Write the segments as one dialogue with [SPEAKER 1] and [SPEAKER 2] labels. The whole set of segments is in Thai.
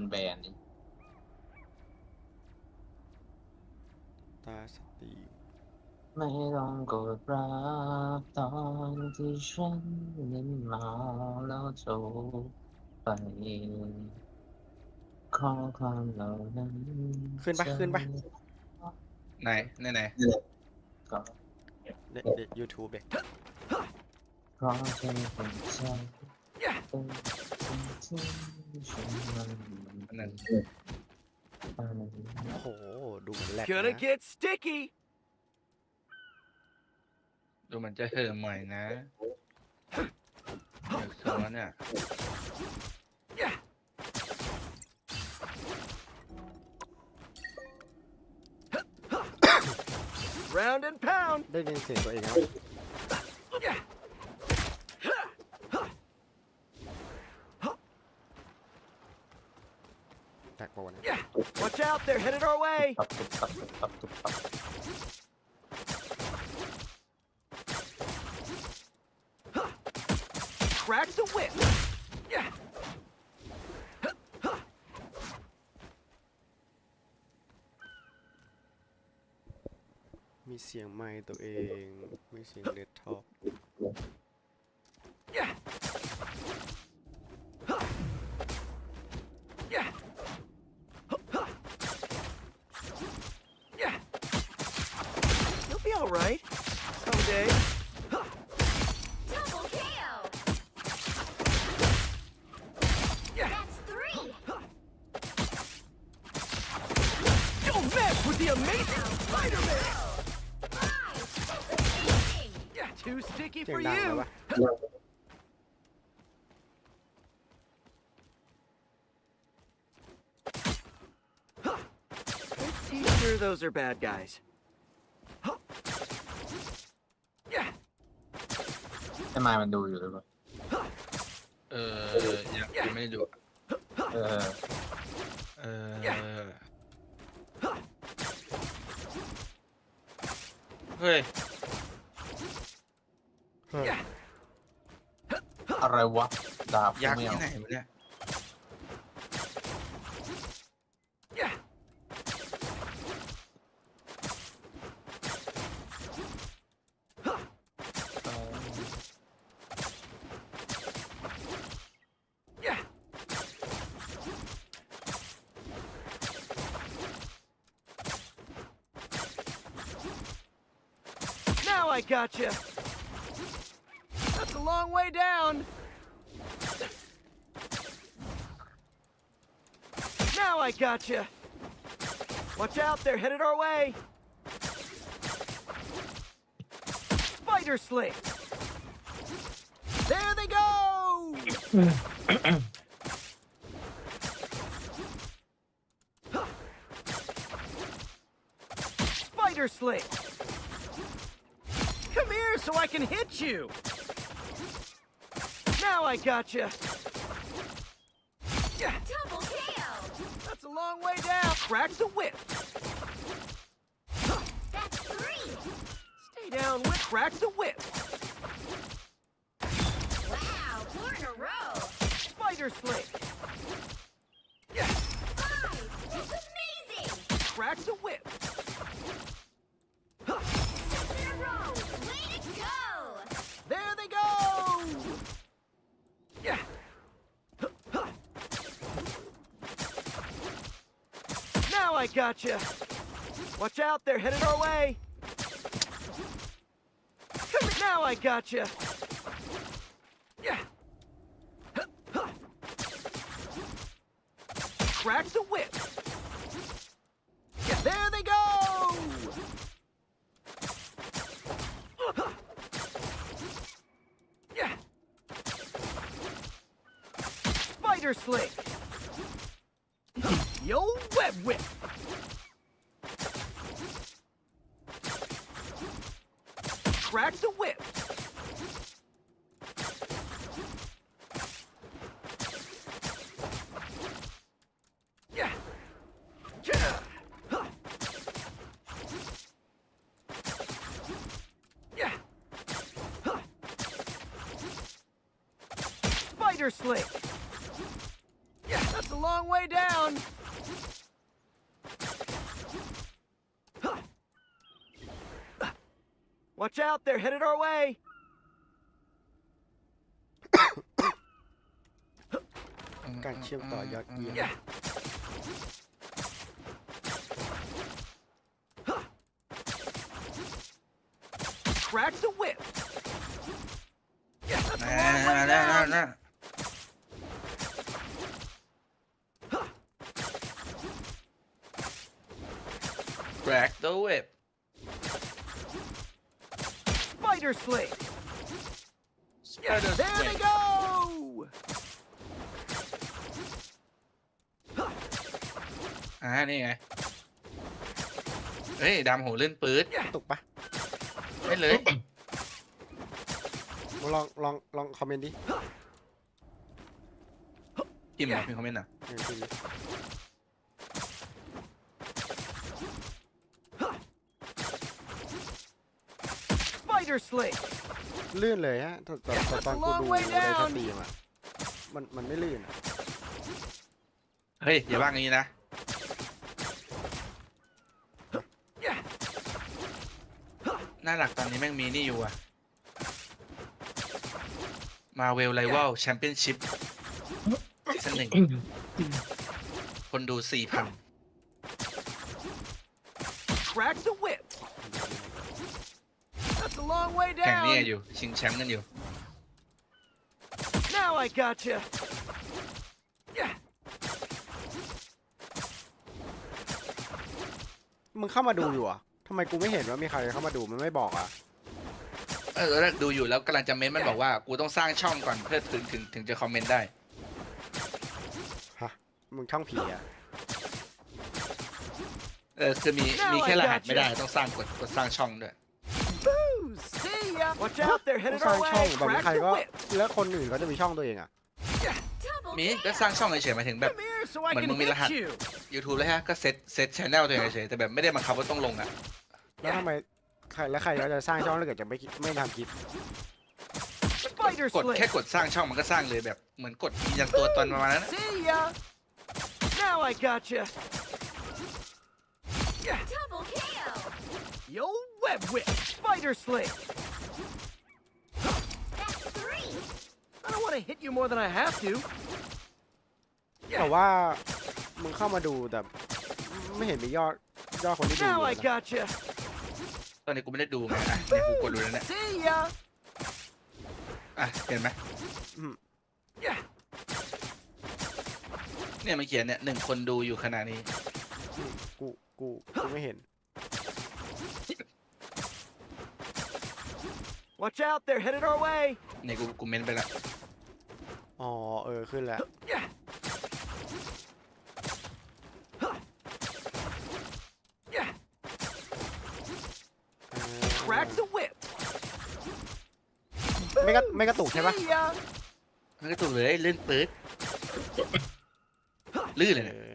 [SPEAKER 1] นแบนอีก
[SPEAKER 2] ตาสตรีม
[SPEAKER 1] ไม่ต้องกดรับตอนที่ฉันนั้นเมาแล้วโทรไปขอความเหล่านั้น
[SPEAKER 2] ขึ้นปะขึ้นปะ
[SPEAKER 3] ไหนไหนไหน
[SPEAKER 1] ก็
[SPEAKER 2] เด็กเด็กยูทูบเด็ก
[SPEAKER 1] เพราะเธอเป็นใจเป็นสิ่งที่ฉันนั้น
[SPEAKER 3] อันนั้น
[SPEAKER 1] ไป
[SPEAKER 2] โอ้โห ดูเหมือนแหลก
[SPEAKER 4] Gonna
[SPEAKER 2] นะ
[SPEAKER 4] get sticky.
[SPEAKER 3] ดูมันจะเหิมใหม่นะเดี๋ยวโซนเนี่ย
[SPEAKER 4] Round and pound.
[SPEAKER 2] ได้ยินเสียงตัวเองแล้วแตกปะวะเนี่ย
[SPEAKER 4] Watch out, they're headed our way.
[SPEAKER 1] ตับตุบตับตุบตับตุบตับ
[SPEAKER 4] Crack the whip.
[SPEAKER 2] มีเสียงไมค์ตัวเองมีเสี
[SPEAKER 4] too sticky
[SPEAKER 2] เสีย
[SPEAKER 4] for
[SPEAKER 2] งดังแล้ว
[SPEAKER 4] you.
[SPEAKER 2] วะ
[SPEAKER 4] Pretty sure those are bad guys. Yeah.
[SPEAKER 1] ไอ้มายมันดูอยู่หรือเปล่า
[SPEAKER 3] เออยังยังไม่ได้ดู
[SPEAKER 1] เออ
[SPEAKER 3] เออ เฮ้ย
[SPEAKER 2] เฮ้ย
[SPEAKER 4] Yeah.
[SPEAKER 1] อะไรวะดาบ
[SPEAKER 3] ยักษ์
[SPEAKER 1] ไม่
[SPEAKER 3] ที่
[SPEAKER 1] เอา
[SPEAKER 3] ไหนวะเนี่ย
[SPEAKER 4] Yeah.
[SPEAKER 1] เออ
[SPEAKER 4] Yeah. Now I gotcha. That's a long way down. Now I got gotcha. You. Watch out, they're headed our way. Spider sling. There they go. Spider sling. Come here so I can hit you. Now I gotcha. Yeah,
[SPEAKER 5] Double KO!
[SPEAKER 4] that's a long way down. Crack the whip.
[SPEAKER 5] That's three!
[SPEAKER 4] Stay down, whip. Crack the whip.
[SPEAKER 5] Wow, four in a row!
[SPEAKER 4] Spider sling. I gotcha. Watch out, they're headed our way. Now I gotcha. Yeah. Crack the whip. Yeah, there they go. Yeah. Spider sling. Yo web whip. Long way down. down. Watch out, they're headed our way.
[SPEAKER 2] การเชื่อมต่อยอดเยี่ยม
[SPEAKER 4] Yeah. Crack the whip. Yeah, that's a
[SPEAKER 3] อ่า
[SPEAKER 4] long way
[SPEAKER 3] น่าน่า
[SPEAKER 4] down.
[SPEAKER 3] น่า crack the whip
[SPEAKER 4] Spider sling.
[SPEAKER 3] spider
[SPEAKER 4] There they
[SPEAKER 3] sling
[SPEAKER 4] go.
[SPEAKER 3] อ่านี่ไง เฮ้ยดำหูลื่นปื๊ด
[SPEAKER 2] ตุกปะ
[SPEAKER 3] ได้เลย
[SPEAKER 2] มึงลองลองลองคอมเมนต์ดิ
[SPEAKER 3] พิมพ์เหรอพิมพ์คอมเมนต์เหรอ
[SPEAKER 2] เออคือ
[SPEAKER 4] Spider sling.
[SPEAKER 2] ลื่นเลยฮะตอนตอนตอนตอนกู
[SPEAKER 4] Long
[SPEAKER 2] ดู
[SPEAKER 4] way
[SPEAKER 2] ใน
[SPEAKER 4] down
[SPEAKER 2] สตรีมอะมันมันไม่ลื่นอะ
[SPEAKER 3] เฮ้ยอย่าว่างี้นะ
[SPEAKER 4] Yeah.
[SPEAKER 3] หน้าหลักตอนนี้แม่งมีนี่อยู่อะมาเวลไ i ว a ลแชมเปี้ยนชิพซีซั่นหนึ่ง คนดูสี่พัน
[SPEAKER 4] Crack the whip. That's a long way
[SPEAKER 3] แข่งนี่
[SPEAKER 4] down.
[SPEAKER 3] อยู่ชิงแชมป์กันอยู่
[SPEAKER 4] Now I gotcha. Yeah.
[SPEAKER 2] มึงเข้ามาดูอยู่อะทำไมกูไม่เห็นว่ามีใครเข้ามาดูมันไม่บอกอะ
[SPEAKER 3] เออแล้วดูอยู่แล้วกำลังจะเม้นต์มันบอกว่ากูต้องสร้างช่องก่อนเพื่อถึงถึงถึงจะคอมเมนต์ได้
[SPEAKER 2] ฮะ มึงช่องผีอะ
[SPEAKER 3] เออคือมี
[SPEAKER 4] Now
[SPEAKER 3] มีแค่
[SPEAKER 4] I
[SPEAKER 3] รหัส
[SPEAKER 4] gotcha.
[SPEAKER 3] ไม่ได้ต้องสร้างกดกดสร้างช่องด้วย
[SPEAKER 4] Boo! See ya. Watch out, they're
[SPEAKER 2] ต้อ
[SPEAKER 4] headed
[SPEAKER 2] งสร้าง
[SPEAKER 4] our
[SPEAKER 2] ช่อง
[SPEAKER 4] way.
[SPEAKER 2] แบบนี้
[SPEAKER 4] Crack
[SPEAKER 2] ใคร
[SPEAKER 4] the
[SPEAKER 2] ก็
[SPEAKER 4] whip.
[SPEAKER 2] แล้วคนอื่นเขาจะมีช่องตัวเองอะ
[SPEAKER 5] Double
[SPEAKER 3] มี
[SPEAKER 5] kill.
[SPEAKER 3] ก็สร้างช่องเฉยๆหมายถึงแบบ
[SPEAKER 4] Come here so I
[SPEAKER 3] Mình
[SPEAKER 4] can
[SPEAKER 3] muốn bị là hạt.
[SPEAKER 4] hit you.
[SPEAKER 3] YouTube เลยฮะก็เซตเซตชแนลตัวเองเฉยๆแต่แบบไม่ได้บังคับว่าต้องลงอะ
[SPEAKER 2] แล้วทำไมใครแล้วใครก็จะสร้างช่องถ้าเกิดจะไม่คิดไม่ทำคลิป
[SPEAKER 4] Spider
[SPEAKER 3] กด
[SPEAKER 4] sling.
[SPEAKER 3] แค่กดสร้างช่องมันก็สร้างเลยแบบเหมือนกดยืนยันตัวตนประมาณนั้นนะ
[SPEAKER 4] See ya. Now I gotcha. Yeah.
[SPEAKER 5] Double kill.
[SPEAKER 4] Yo, web whip. Spider sling.
[SPEAKER 5] That's three.
[SPEAKER 4] I don't want to hit you more than I have to.
[SPEAKER 2] แต่ว่ามึงเข้ามาดูแต่ไม่เห็นมียอดยอดคนที่ดู
[SPEAKER 4] Now
[SPEAKER 2] เล
[SPEAKER 4] I
[SPEAKER 2] ยนะ
[SPEAKER 4] gotcha.
[SPEAKER 3] ตอนนี้กูไม่ได้ดูไงอะเนี่ยกูกดดูแล้วเนี่ย
[SPEAKER 4] See ya.
[SPEAKER 3] อะเห็นไหม
[SPEAKER 4] Yeah.
[SPEAKER 3] เนี่ยมันเขียนเนี่ยหนึ่งคนดูอยู่ขณะนี้
[SPEAKER 2] กูกูกูไม่เห็น
[SPEAKER 4] Watch out, they're headed our way.
[SPEAKER 3] เนี่ยกูกูเมนไปละ
[SPEAKER 2] อ๋อเออขึ้นแล้ว
[SPEAKER 4] Yeah. Yeah.
[SPEAKER 2] เออ
[SPEAKER 4] Crack the whip.
[SPEAKER 2] ไม่กระไม่กระตุกใช่ปะ
[SPEAKER 4] See ya.
[SPEAKER 3] มันก็ถูกเลยลื่นปื๊ดลื่นเลย
[SPEAKER 2] เอ
[SPEAKER 3] เนี่ย
[SPEAKER 2] อ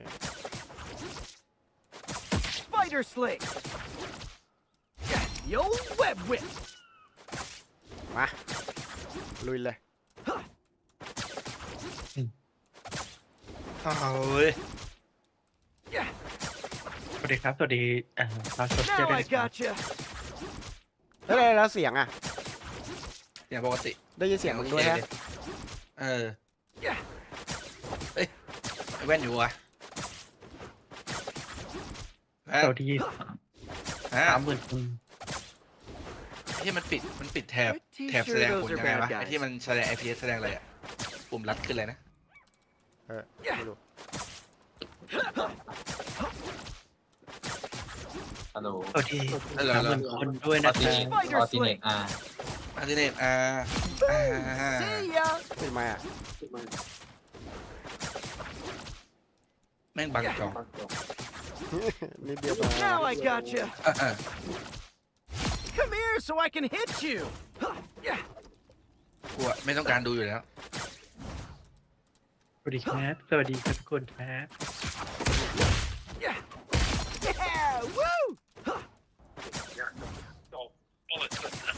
[SPEAKER 4] Spider sling. Yeah. Yo, web whip.
[SPEAKER 2] มา ลุยเลย
[SPEAKER 3] เอาเว้ย
[SPEAKER 4] Yeah.
[SPEAKER 1] สวัสดีครับ สวัสดีเอ่อชาวโซเชียล
[SPEAKER 4] Now
[SPEAKER 1] ด้วย
[SPEAKER 4] I
[SPEAKER 1] นะครับ
[SPEAKER 4] gotcha.
[SPEAKER 2] แล้วแล้วแล้วเสียงอะ
[SPEAKER 3] อย่างปกติ
[SPEAKER 2] ได้ยินเสียงมึงด้วย
[SPEAKER 3] โอ
[SPEAKER 2] ฮะ
[SPEAKER 3] เคเออ
[SPEAKER 4] Yeah.
[SPEAKER 3] ไอ้แว่นอยู่วะแว่น
[SPEAKER 1] สวัสดี
[SPEAKER 3] ฮะ
[SPEAKER 1] สามหมื่นคน
[SPEAKER 3] ที่มันปิดมันปิดแถบ
[SPEAKER 4] Pretty
[SPEAKER 3] แถบแส
[SPEAKER 4] sure
[SPEAKER 3] ดงผ
[SPEAKER 4] those
[SPEAKER 3] ล
[SPEAKER 4] are
[SPEAKER 3] ยังไง
[SPEAKER 4] bad
[SPEAKER 3] วะไอ้
[SPEAKER 4] guys.
[SPEAKER 3] ที่มันแสดง IPS แสดงอะไรอะปุ่มรัดขึ้นเลยนะ
[SPEAKER 2] เออ
[SPEAKER 4] Yeah.
[SPEAKER 2] ไม่รู้
[SPEAKER 6] ฮัลโหล
[SPEAKER 1] สวัสดี
[SPEAKER 3] ฮัลโหล
[SPEAKER 1] สามหมื่นคนด้วยนะค
[SPEAKER 6] อ
[SPEAKER 1] รับ
[SPEAKER 6] อติเนตอา
[SPEAKER 3] อันนี้เนี่ยอ่าอ่า
[SPEAKER 4] See ya.
[SPEAKER 2] เป็นไมอะ
[SPEAKER 3] แม่งบังจอ
[SPEAKER 2] นิดเดียวพอ
[SPEAKER 4] Now I gotcha.
[SPEAKER 3] อะอะ
[SPEAKER 4] Come here so I can hit you. Yeah.
[SPEAKER 3] กูอะไม่ต้องการดูอยู่แล้ว
[SPEAKER 1] สวัสดีครับ สวัสดีครับทุกคนครับ
[SPEAKER 4] Yeah. Yeah. Woo.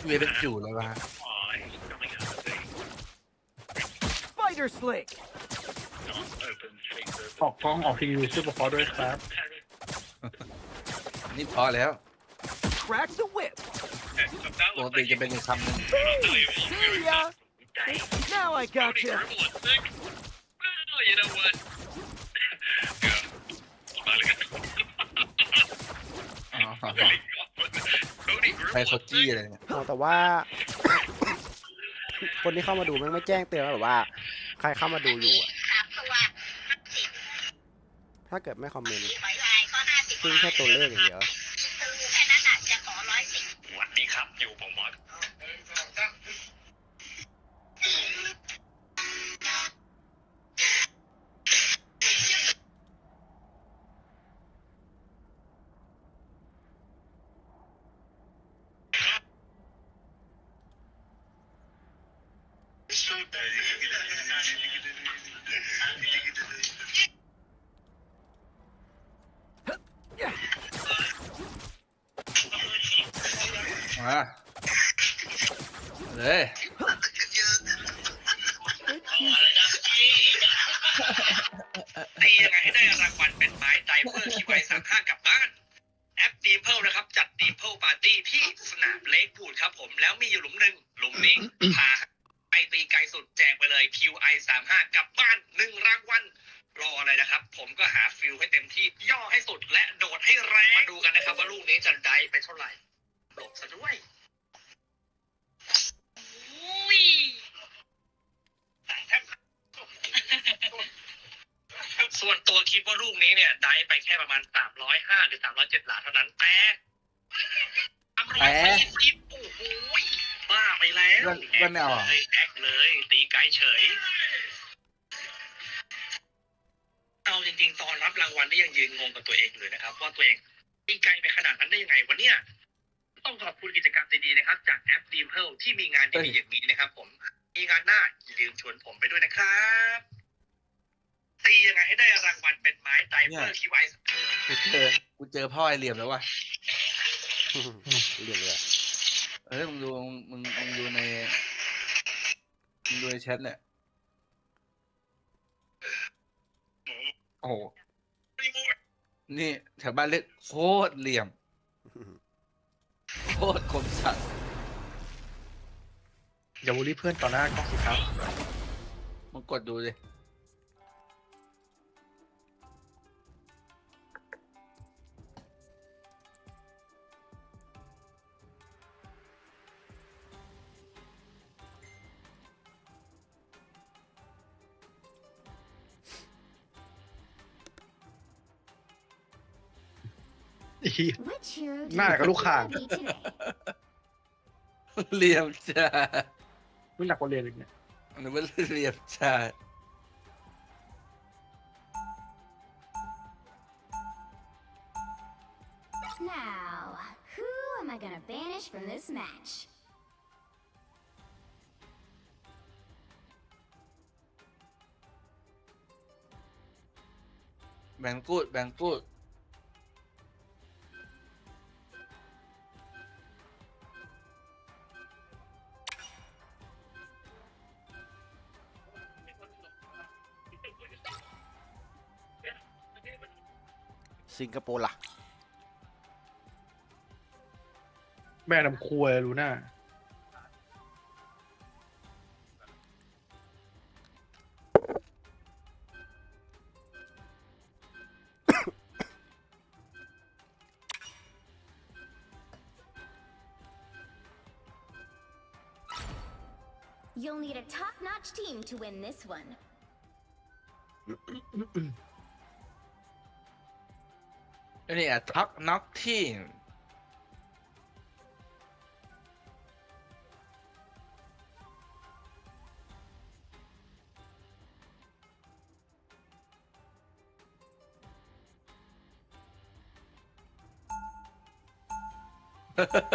[SPEAKER 3] เวเป็นจู่เลยวะ
[SPEAKER 4] Spider sling.
[SPEAKER 6] ออกกล้องออกทีวีช่วยปกครองด้วยครับ
[SPEAKER 3] นี่พอแล้ว
[SPEAKER 4] Crack the whip.
[SPEAKER 3] ปกติจะเป็นอีกคำหนึ่ง
[SPEAKER 4] See ya. Now I gotcha.
[SPEAKER 6] You know what?
[SPEAKER 3] อ๋อใครเขาจี้อะไรเนี่ย
[SPEAKER 2] อ๋อแต่ว่า คนที่เข้ามาดูมันไม่แจ้งเตือนหรอว่า ใครเข้ามาดูอยู่อะถ้าเกิดไม่คอมเมนต์ขึ้นแค่ตัวเลขอย่างเดียว
[SPEAKER 6] สวัสดีครับ อยู่ผมบอส
[SPEAKER 3] มาเลย
[SPEAKER 6] ตียังไงให้ได้รางวัลเป็นไม้ไดเวอร์ที่ไว้สั่งห้ากลับบ้าน แอปดีเพิลนะครับ จัดดีเพิลปาร์ตี้ที่สนามเลกบูดครับผมแล้วมีอยู่หลุมหนึ่งหลุมนี้พาไปตีไกลสุดแจกไปเลย QI 3 5กลับบ้านหนึ่งรางวัลรออะไรนะครับ ผมก็หาฟิลให้เต็มที่ ย่อให้สุดและโดดให้แรง มาดูกันนะครับว่าลูกนี้จะได้ไปเท่าไหร่หลบซะด้วยอุ้ยแต่แทบ ส่วนตัวคิดว่าลูกนี้เนี่ย ได้ไปแค่ประมาณ 305 หรือ 307 หลาเท่านั้น แต่ทำร้อยสี่สิบโอ้โหบ้าไป แล้ว
[SPEAKER 3] เลื่อนเลื่อนไม่เอาเหรอ
[SPEAKER 6] เลยแอคเลยตีไกลเฉย เอาจริงๆ ตอนรับรางวัลได้ยังยืนงงกับตัวเองเลยนะครับ ว่าตัวเองตีไกลไปขนาดนั้นได้ยังไงวะเนี่ยต้องขอบคุณกิจกรรมดีๆนะครับ จากแอปดีมเพิลที่มีงานดีๆอย่างนี้นะครับ ผม มีงานหน้าอย่าลืมชวนผมไปด้วยนะครับตียังไงให้ได้รางวัลเป็นไม้ไดเวอร์คิวไอ
[SPEAKER 3] กูเจอกูเจอพ่อไอเหลี่ยมแล้วว่ะ
[SPEAKER 2] เรียกเลยอะ
[SPEAKER 3] เอ้ยมึงดูมึงมึงดูในมึงดูในแชทเนี่ยโอ้โหนี่แถวบ้านเรียกโคตรเหลี่ยม โคตรคมสัตว์
[SPEAKER 6] อย่าบูลลี่เพื่อนต่อหน้ากล้องสิครับ
[SPEAKER 3] มึงกดดูดิี้
[SPEAKER 6] หน้ากับลูกข่าง
[SPEAKER 3] เรียมชา
[SPEAKER 6] ไม่หนักกว่าเรียนอีกเนี่ย
[SPEAKER 3] หรืว่าเรียมชาแบงกูดแบงกูด
[SPEAKER 2] สิงคโปร์ล่ะ
[SPEAKER 6] แม่น้ำครัวรู้หน้า
[SPEAKER 5] You'll need a top-notch team to win this one.
[SPEAKER 3] อันนี้อะท็อกน็อกที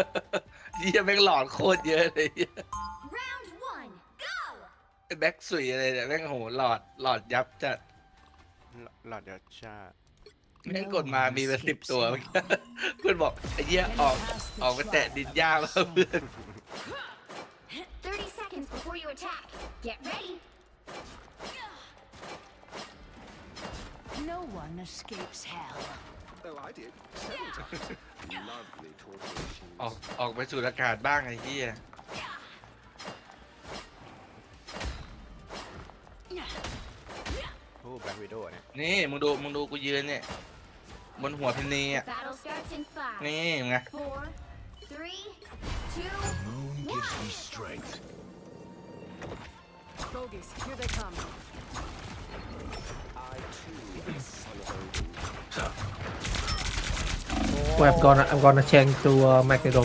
[SPEAKER 3] มเยี่ยแม่งหลอดโคตรเยอะเลยเหี้ย
[SPEAKER 5] Round one, go!
[SPEAKER 3] ไอ้แบ็กสุยอะไรเนี่ยแม่งโหหลอดหลอดยับจัด
[SPEAKER 2] หลอดเดียวชา
[SPEAKER 3] แม่งกดมามีเป็นสิบตัวเมื่อกี้เพื่อนบอกไอ้เหี้ยออกออกไปแตะดินยากแล้วเพื่อน
[SPEAKER 5] 30 seconds before you attack. Get ready.
[SPEAKER 7] No one escapes hell.
[SPEAKER 4] Oh, I did. Several times. Lovely talking machines.
[SPEAKER 3] ออกออกไปสูดอากาศบ้างไอ้เหี้ย
[SPEAKER 2] โอ้แบ็ควิดโอเนี่ย
[SPEAKER 3] นี่มึงดูมึงดูกูยืนเนี่ย บนหัวเพนนีอะ
[SPEAKER 5] Battle starts in five,
[SPEAKER 3] นี่ไง
[SPEAKER 5] four, three, two,
[SPEAKER 8] Moon gives me strength.
[SPEAKER 7] Bogies, here they come.
[SPEAKER 4] I too am a son of Odin.
[SPEAKER 9] Well, I'm gonna I'm gonna change to uh, Magneto.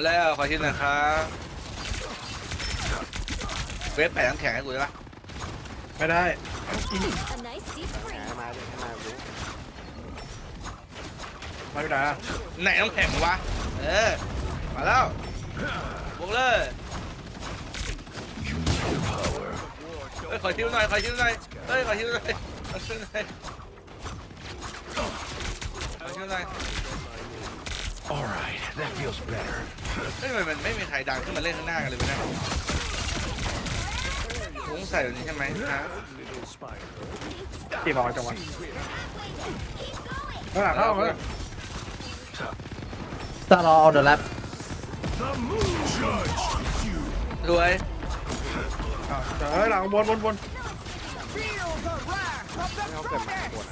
[SPEAKER 2] มาแล้ว
[SPEAKER 3] ขอคิดหน่อยครับเวฟแผ่นน้ำแข็งให้กูได้ปะ
[SPEAKER 2] ไม่ได้
[SPEAKER 5] a nice deep
[SPEAKER 2] แหม
[SPEAKER 5] breath.
[SPEAKER 2] มาเลยให้มารู้
[SPEAKER 3] มาพี่ดาไหนน้ำแข็งวะเออมาแล้วบวกเลย
[SPEAKER 8] You need their power.
[SPEAKER 3] เฮ้ยขอคิวหน่อยขอคิวหน่อยเฮ้ยขอคิวหน่อยขอคิวหน่อยขอคิวหน่อย
[SPEAKER 8] All right, that feels better.
[SPEAKER 3] เฮ้ยทำไมมันไม่มีใครดังขึ้นมาเล่นข้างหน้ากันเลยวะเนี่ยพุงใส่แบบนี้ใช่ไหมฮะ
[SPEAKER 4] Little spider.
[SPEAKER 2] ตีบอลจังหวะ
[SPEAKER 5] Keep going.
[SPEAKER 2] ข้างหลังเข้ามา
[SPEAKER 9] Start all on the left.
[SPEAKER 8] The moon judge. You
[SPEAKER 3] รวย
[SPEAKER 2] เฮ้ยหลังบนบนบน
[SPEAKER 4] Feel the wrath of the
[SPEAKER 2] ไม่เอาเกิดมาบน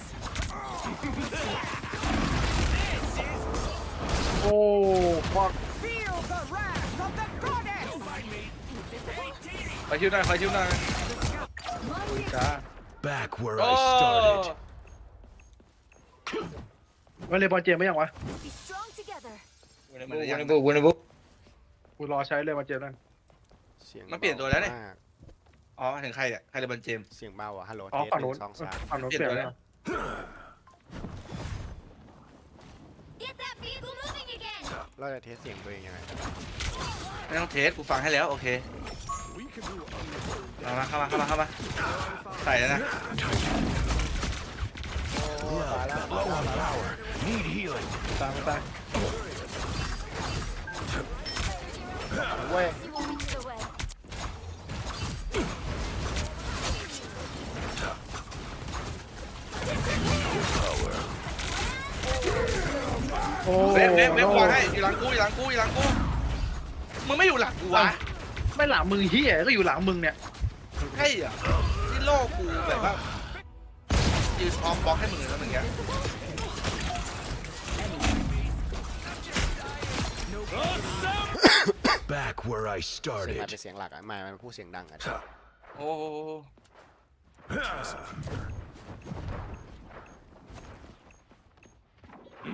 [SPEAKER 4] the goddess.
[SPEAKER 3] ขอคิวหน่อยขอคิวหน่อย
[SPEAKER 2] จ้า
[SPEAKER 8] back where
[SPEAKER 3] โอ้
[SPEAKER 8] I started.
[SPEAKER 2] มันเลยบอลเจมไม่ยังวะ
[SPEAKER 7] Be strong together.
[SPEAKER 3] วันนี้บุกวันนี้บุก
[SPEAKER 2] กูรอใช้เลยบอลเจมนั่น
[SPEAKER 3] มันเปลี่ยนตัวแล้วเนี่ยอ๋อถึงใครเนี่ยใครเลยบันเจมส์
[SPEAKER 2] เสียงเบาอะฮัลโหล
[SPEAKER 9] อ๋อ
[SPEAKER 2] เทส
[SPEAKER 9] ฝั่ง
[SPEAKER 2] ห
[SPEAKER 9] นู้
[SPEAKER 2] นึ่
[SPEAKER 9] น
[SPEAKER 2] งสองสาม
[SPEAKER 9] ฝั่งนู้น
[SPEAKER 3] เปลี่
[SPEAKER 9] เป
[SPEAKER 3] ย
[SPEAKER 9] ลี่
[SPEAKER 3] น
[SPEAKER 9] ยน
[SPEAKER 3] ตัว
[SPEAKER 9] แล้ว
[SPEAKER 3] แล้ว
[SPEAKER 5] Get that vehicle moving again.
[SPEAKER 2] เราจะเทสเสียงตัวเองยังไง
[SPEAKER 3] ไม่ต้องเทสกูฟังให้แล้วโอเค
[SPEAKER 4] We can do underworld
[SPEAKER 3] เอามาเข้ามาเข้ามาเข้ามาใส่แล้วนะ
[SPEAKER 8] Yeah, low on power. Need healing.
[SPEAKER 2] ตามไปตาม เว้ย
[SPEAKER 3] เวฟเวฟเวฟวางให้อยู่หลังกูอยู่หลังกูอยู่หลังกูมึงไม่อยู่หลังกูวะ
[SPEAKER 2] ไม่หลังมึงเฮียก็อยู่หลังมึงเนี่ย
[SPEAKER 3] ใช่เหรอที่โลกกูแบบว่ายืนพร้อมบล็อกให้มึงเลยแล้วมึงเงี้ย
[SPEAKER 8] Back where I
[SPEAKER 2] เสียงอะไร
[SPEAKER 8] started.
[SPEAKER 2] เป็นเสียงหลักอะไม่มันพูดเสียงดังอะ
[SPEAKER 3] โอ้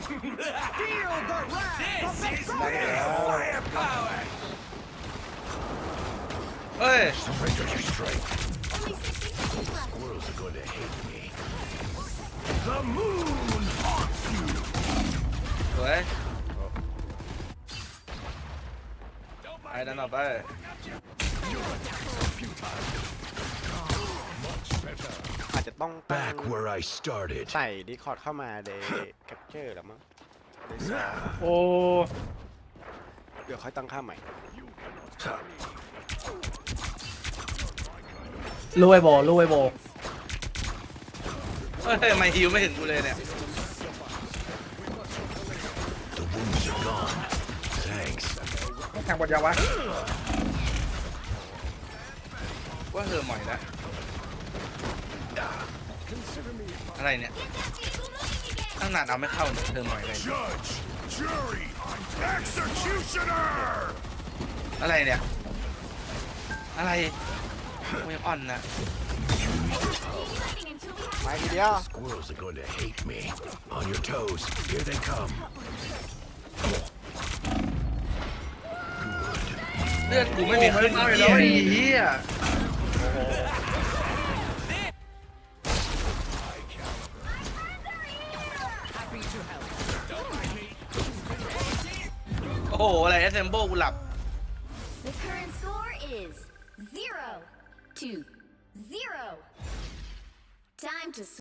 [SPEAKER 3] โหเฮ้ย
[SPEAKER 8] Surrender your strength.
[SPEAKER 5] Only 60 seconds left.
[SPEAKER 8] Squirrels are going to hate me. The moon haunts you.
[SPEAKER 3] สวยไปดันต่อไป
[SPEAKER 2] อา จจะต้องตั้ง
[SPEAKER 8] Back where I started.
[SPEAKER 2] ใส่ดิคอร์ดเข้ามาเดแคปเจอร์หรือมั้งเดซอ
[SPEAKER 9] โอ้
[SPEAKER 2] เดี๋ยวค่อยตั้งค่าใหม่
[SPEAKER 9] ลูไอโบลูไอโบ
[SPEAKER 3] เฮ้ยทำไมฮิวไม่เห็นกูเลยเนี่ย
[SPEAKER 8] The wounds are gone. Thanks.
[SPEAKER 2] แข่งบอลยาวะ
[SPEAKER 3] ว่าเธอหมอยแล้ว อะไรเนี่ย
[SPEAKER 5] Get that vehicle moving again.
[SPEAKER 3] ตั้งนานเอาไม่เข้าเนี่ยเธอหมอยอะไร
[SPEAKER 8] Judge, jury, executioner.
[SPEAKER 3] อะไรเนี่ย อะไรกูยังอ่อนนะ
[SPEAKER 5] Waiting until we have
[SPEAKER 2] ไม้ทีเดียว
[SPEAKER 8] Squirrels are going to hate me. On your toes. Here they come.
[SPEAKER 3] เลือดกูไม่มีขึ้น
[SPEAKER 2] เอา
[SPEAKER 3] อีก
[SPEAKER 2] แล้ว
[SPEAKER 3] เล
[SPEAKER 2] ไอ้
[SPEAKER 3] ย
[SPEAKER 2] เฮีย
[SPEAKER 3] โอ้โห อะไรเอสเซมโบกูหลับ
[SPEAKER 5] The current score is zero to zero. Time to